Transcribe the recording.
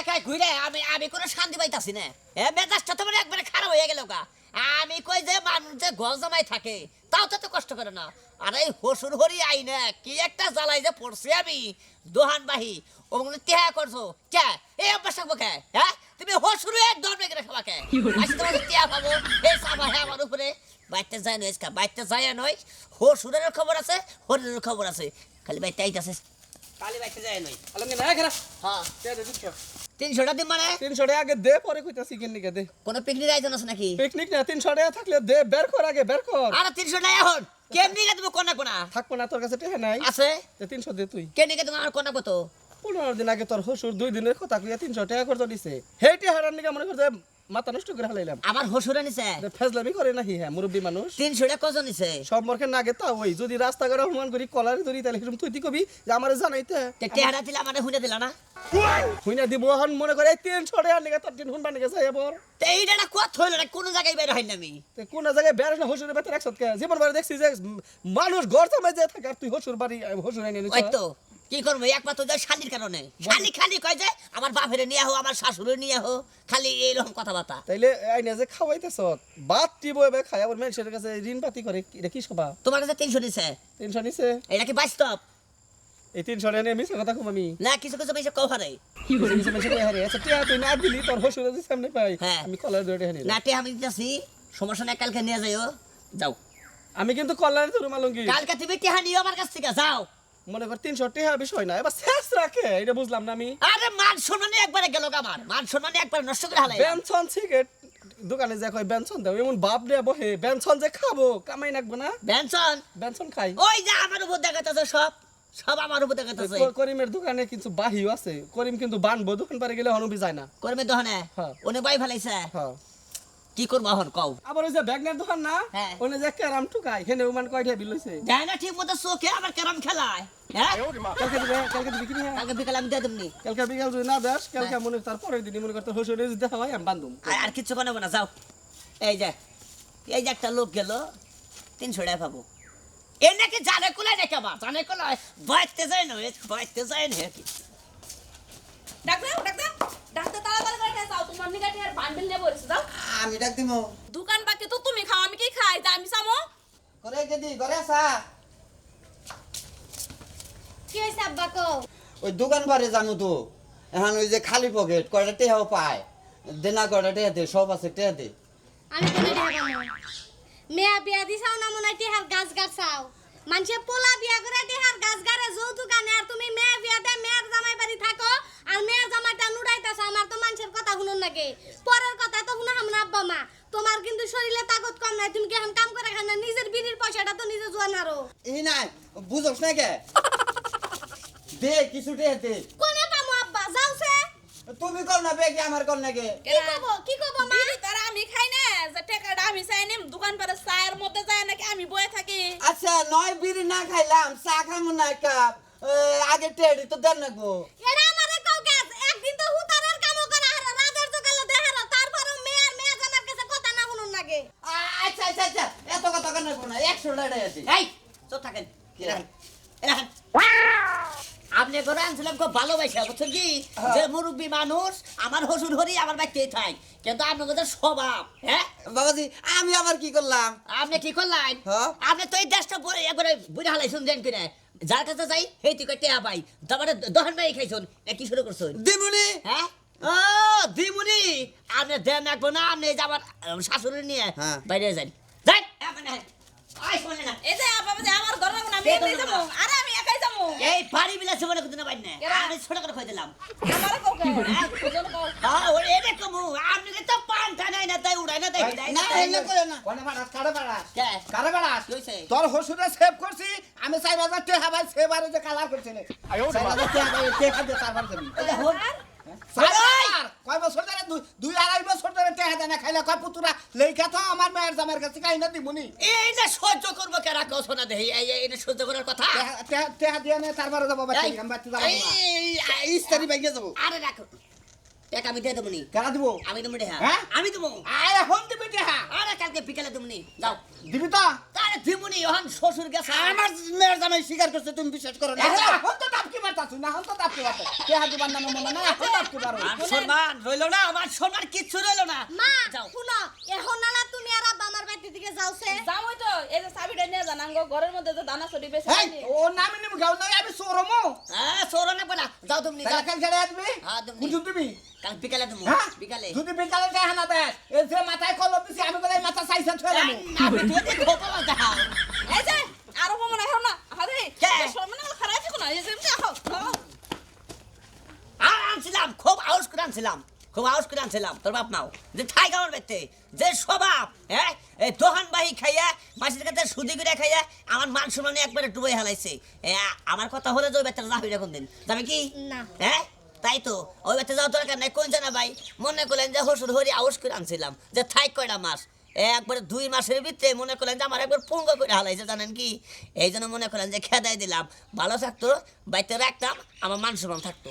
এলাকায় ঘুরে আমি আমি কোনো শান্তি পাইতাছি না। এ মেজাজটা তো মানে একবারে খারাপ হয়ে গেল গা। আমি কই যে মানুষ যে গল জামাই থাকে তাও তো কষ্ট করে না। আর এই হসুর হরি আই না কি একটা জ্বালাই যে পড়ছি আমি। দোহান বাহি ওগুলো টেহা করছ? কে? এই অভ্যাস থাকব কে? হ্যাঁ? তুমি হসুর এক আজকে তোমার পাবো। এই সামা হ্যাঁ আমার উপরে। বাইতে যায় নয় কা বাইতে যায় নয়। হসুরের খবর আছে হরিণের খবর আছে। খালি বাইতে আইতাছে। খালি বাইতে যায় নয়। আলমগীর খেরা হ্যাঁ। কে দে তিনশো তিনশোটা দিন মানে? তিনশো টাকা আগে দে পরে কইতাছি কেন নিকে দে। কোনো পিকনিক আছে নাকি? পিকনিক না তিনশো টাকা থাকলে দে বের কর আগে বের কর। আরে তিনশো টাকা এখন। কেমনি নিকে তুমি কোনা কোনা? থাকব না তোর কাছে টাকা নাই। আছে? তে তিনশো দে তুই। কেমনি গে তুমি আমার কোনা কত? পনেরো দিন আগে তোর হসুর দুই দিনের কথা কইয়া তিনশো টাকা দিছে। টেহারার নিকে মনে করছে মাথা নষ্ট করে হালাইলাম আমার হসুরে নিছে ফেজলামি করে নাহি হ্যাঁ মুরব্বী মানুষ। তিনশোটা কজন নিছে? সব মরকে নাগে তা ওই যদি রাস্তা করে অপমান করি কলারে ধরি তাহলে কিরম তুই কবি? যে আমারে জানাইতে। টেহারা দিলে আমার হুনে দিলা না? হুইনা দিব হন মনে করে তিনশো টাকার নিকে তোর তিন হুন বানিয়ে গেছে এবার। তে এইটা না কত হইল না কোন জায়গায় বের হইনি আমি? তে কোন জায়গায় বেড়াস না হসুরের একসাথে জীবন বাড়ি দেখছি যে মানুষ ঘর জামাই যে থাকে আর তুই হসুর বাড়ি হসুর এনে ওই তো। কি করব? একমাত্র যে শালির কারণে। খালি খালি কয় যে আমার বাপেরে নিয়ে হো আমার শাশুড়ি নিয়ে হো খালি এইরকম কথাবার্তা। তাইলে আইনে যে খাওয়াইতেছ বাদ টিব এবার খাই। আবার মানুষের কাছে ঋণ পাতি করে এটা কি সবা তোমার কাছে তিনশো নিছে। তিনশো নিছে? এটা কি বাস্তব? এই তিনশো নিয়ে মিশে কথা কম আমি। না কিছু কিছু বেশি কও হারাই মিশে মিশে মিশে কই হারে। আচ্ছা টিয়া তুই না দিলি তোর হসুর সামনে পাই হ্যাঁ। আমি কলার দৌড়ে হানি না টেহা আমি দিতেছি। সমস্যা নাই কালকে নিয়ে যাইও। যাও। আমি কিন্তু কলারে ধরে মালঙ্গি কালকে তুমি টেহা নিও আমার কাছ থেকে যাও। মনে কর তিনশো টাকা বিষয় না। এবার শেষ রাখে এটা বুঝলাম না আমি। আরে মান সম্মানে একবারে গেল আমার। মান সম্মানে একবার নষ্ট করে হালাই বেনসন সিগারেট দোকানে যে কয় বেনসন দাও এমন বাপ রে বহে বেনসন যে খাব কামাই নাকবো না? বেনসন বেনসন খাই। ওই যে আমার উপর দেখাতেছে সব। সব আমার উপর দেখাতেছে করিমের দোকানে কিছু বাহিও আছে। করিম কিন্তু বানবো দোকান পারে গেলে হনুবি যায় না। করিমের দহনে হ্যাঁ। ওনে বাই ফেলাইছে? হ্যাঁ। কি করব এখন? কও। আবার ওই যে ব্যাগনের দোকান না? হ্যাঁ। ওনে যে ক্যারাম টুকাই হেনে ওমান কয়টা বিল হইছে? যায় না ঠিক মতো চোখে আবার কেরাম খেলায়। হ্যাঁ? কালকে দিবে কালকে দিবি কি কালকে বিকালে আমি দিয়ে দেবনি। কালকে বিকাল যদি না দেস কালকে মনে তার পরের মনে করতে হসুরে যদি দেখা হয় আমি আর কিচ্ছু বানাবো না যাও। এই যে এই যে একটা লোক গেল তিনশো টাকা পাবো। এ নাকি জানে কুলে নাকি আবার জানে কুলে বাইতে যায় না বাইতে যায় না ডাক্তার ডাক্তার ডাক্তার তাড়াতাড়ি। করে যাও তোমার নিগাটি আর বান্ডেল নিয়ে বসে যাও। আমি ডাক দিমু। দোকান বাকি তো তুমি খাও আমি কি খাই? তা আমি সামো ঘরে গেদি ঘরে আসা। কি হয়েছে আব্বা কো? ওই দোকান বারে জানো তো। এখন ওই যে খালি পকেট কয়টা টেহাও পায়? দেনা কয়টা টেহা দে সব আছে টেহা দে। আমি কোনে ঢাকা মেয়া বিয়া দিছাও না মনে টেহার গাছ গাছাও মানুষে পোলা বিয়া করে টেহার গাছ গারে যৌতুক আনে আর তুমি মেয়া বিয়া দে মেয়ের জামাই বাড়ি থাকো আর মেয়ের জামাইটা নুড়াইতেছো আমার নাকি পরের কথা তো শুনো হামনা আব্বা মা তোমার কিন্তু শরীরে তাকত কম নাই তুমি কি এখন কাম করে খান না? নিজের বিড়ির পয়সাটা তো নিজে জোয়ান আরও। এই নাই বুঝোস না কে? দে কিছু টেহা দে। কোনে পামু আব্বা? যাওছে তুমি কর না বেগে আমার কর না কে কি কব কি কব মা? বিড়ি তারা আমি খাই না যে টাকাটা আমি চাই নিম দোকান পারে চায়ের মধ্যে যায় নাকি আমি বয়ে থাকি। আচ্ছা নয় বিড়ি না খাইলাম চা খামু না কাপ আগে টেড়ি তো দেন না গো আচ্ছা আচ্ছা আচ্ছা। এত কথা কেন না? একশো টাকা আছে। এই চুপ থাকেন। রাখেন, রাখেন। আপনি করে আনছিলাম খুব ভালোবাসা বুঝছেন কি? হ্যাঁ। যে মুরব্বী মানুষ আমার হসুর হরি আমার বাড়িতেই থাক কিন্তু আপনাদের স্বভাব হ্যাঁ? বাবাজি আমি আবার কি করলাম? আপনি কি করলেন? হ্যাঁ। আপনি তো এই দেশটা একবারে বুড়ে হালাই শুনছেন কিনা? যার কাছে যাই সেই তুই টেয়া পাই। তারপরে দহন মাই খাইছুন কি শুরু করছুন? দিমুনি! হ্যাঁ? ও দিমুনি আপনি দেন রাখব না আপনি এই যে আমার আহ, শাশুড়ি নিয়ে হ্যাঁ। বাইরে যাই। তোর হসুরে সেভ করছি আমি চার হাজার টাকা ভাই সেবারে যে কালার করছিলে কয় বছর ধরে? দুই- আড়াই বছর ধরে টাকা দেয় খাইলে। কয় পুতুরা লেখা তো আমার মেয়ের জামার কাছে কাই না এই যে সহ্য করব কেরা কও শোনা দেহি? এই এই সহ্য করার কথা? টাকা দিয়ে তারপরে যাব যাব। ইস্তারি বাইকে যাব। আরে রাখো। টাকা আমি দিয়ে দেবনি কেনা দিব? আমি দেবো টেহা হ্যাঁ? আমি দেবো। আয় এখন দিবি টেহা আরে কালকে বিকালে দেবো নি। যাও। দিবি তো? আরে দিবনি এখন শ্বশুর গেছে। আমার মেয়ের জামাই স্বীকার করছে তুমি বিশ্বাস করো না। এখন তো দাপকি মারতাছ না এখন তো দাপকি কে টেহা দিবার নামে মনে না এখন দাপকি মারো আর সম্মান রইল না আমার সোনার কিচ্ছু রইল না। মা যাও। শুনো এখন নালা তুমি আর আব্বা আমার বাড়ির দিকে যাওছে যাও তো এই যে চাবিটা নিয়ে যান ঘরের মধ্যে যে দানা চড়ি বেশি ও নামি গাও না আমি সোরমো হ্যাঁ সরো না না যাও তুমি কাল আসবি? হ্যাঁ, তুমি- বুঝুন তুমি? কাল বিকালে দেবো হ্যাঁ? বিকালে। যদি বিকালে টেহা না দেয় এই যে মাথায় কলম দিছি আমি বলে মাথা সাইসা ছড়ে এই, না, আমি এই যে আরও মনে হয় না হাতে কে? খারাপ আছে কোন? এই যে এমনি আহ, আহ। খুব আউস করে আনছিলাম। খুব আউস করে আনছিলাম তোর বাপ নাও। যে ঠাই কামার ব্যক্তি যে স্বভাব হ্যাঁ? এই দোকান বাহি খাইয়া মাসির কাছে সুদি করে খাইয়া আমার মান সম্মানে একবারে ডুবে হালাইছে। আমার কথা হলে তো ওই বেচারা যাবি এখন দিন যাবে কি? না। হ্যাঁ? তাই তো। ওই বেচা যাওয়ার দরকার নাই। কোন জানা ভাই মনে করলেন যে হসুর হরি আউস করে আনছিলাম যে থাই কয়টা মাস? একবারে দুই মাসের ভিতরে মনে করলেন যে আমার একবার পুঙ্গ করে হালাইছে জানেন কি? এই জন্য মনে করলেন যে খেদাই দিলাম। ভালো থাকতো বাইতে রাখতাম আমার মান সম্মান থাকতো।